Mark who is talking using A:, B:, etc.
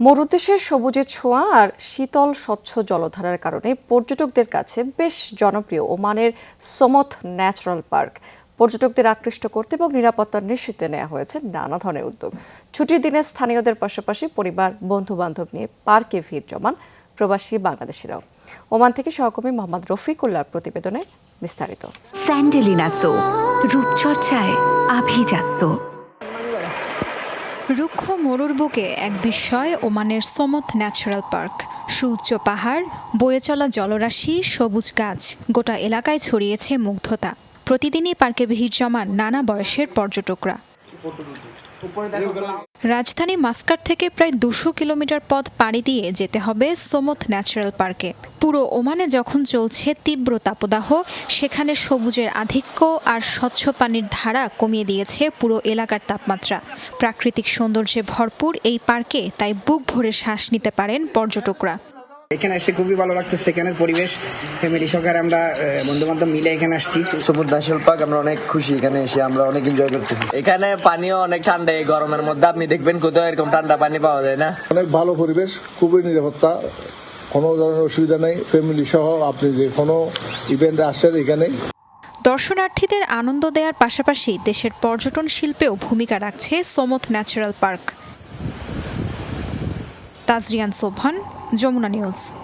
A: মরুদেশের সবুজে ছোঁয়া আর শীতল স্বচ্ছ জলধারার কারণে পর্যটকদের কাছে বেশ জনপ্রিয় ওমানের সমথ ন্যাচারাল পার্ক। পর্যটকদের আকৃষ্ট করতে এবং নিরাপত্তা নিশ্চিতে নেওয়া হয়েছে নানা ধরনের উদ্যোগ। ছুটির দিনে স্থানীয়দের পাশাপাশি পরিবার বন্ধু বান্ধব নিয়ে পার্কে ভিড় জমান প্রবাসী বাংলাদেশিরাও। ওমান থেকে সহকর্মী মোহাম্মদ রফিকুল্লাহর প্রতিবেদনে বিস্তারিত।
B: স্যান্ডেলিনা সো রূপচর্চায় আভিজাত্য।
C: রুক্ষ মরুর বুকে এক বিস্ময় ওমানের সমথ ন্যাচারাল পার্ক। সুউচ্চ পাহাড়, বয়ে চলা জলরাশি, সবুজ গাছ, গোটা এলাকায় ছড়িয়েছে মুগ্ধতা। প্রতিদিনই পার্কে ভিড় জমান নানা বয়সের পর্যটকরা। রাজধানী মাস্কাট থেকে প্রায় দুশো কিলোমিটার পথ পাড়ি দিয়ে যেতে হবে সোমথ ন্যাচারাল পার্কে। পুরো ওমানে যখন চলছে তীব্র তাপদাহ, সেখানে সবুজের আধিক্য আর স্বচ্ছ পানির ধারা কমিয়ে দিয়েছে পুরো এলাকার তাপমাত্রা। প্রাকৃতিক সৌন্দর্যে ভরপুর এই পার্কে তাই বুক ভরে শ্বাস নিতে পারেন পর্যটকরা।
D: এখানে এসে খুবই ভালো লাগতেছে। এখানের পরিবেশ ফ্যামিলি সহকারে আমরা বন্ধু বান্ধব মিলে এখানে আসছি।
E: ন্যাশনাল পার্ক আমরা অনেক খুশি। এখানে এসে আমরা অনেক এনজয় করতেছি। এখানে পানিও অনেক ঠান্ডা এই গরমের মধ্যে। আপনি দেখবেন কোথাও এরকম ঠান্ডা পানি পাওয়া যায় না।
F: অনেক ভালো পরিবেশ খুবই নিরাপত্তা। কোনো ধরনের অসুবিধা নেই। ফ্যামিলি সহ আপনি যে কোনো ইভেন্টে আসেন এখানে
C: দর্শনার্থীদের আনন্দ দেওয়ার পাশাপাশি দেশের পর্যটন শিল্পেও ভূমিকা রাখছে সোমথ ন্যাচারাল পার্ক। তাজরিয়ান সোভান যমুনা নিউজ।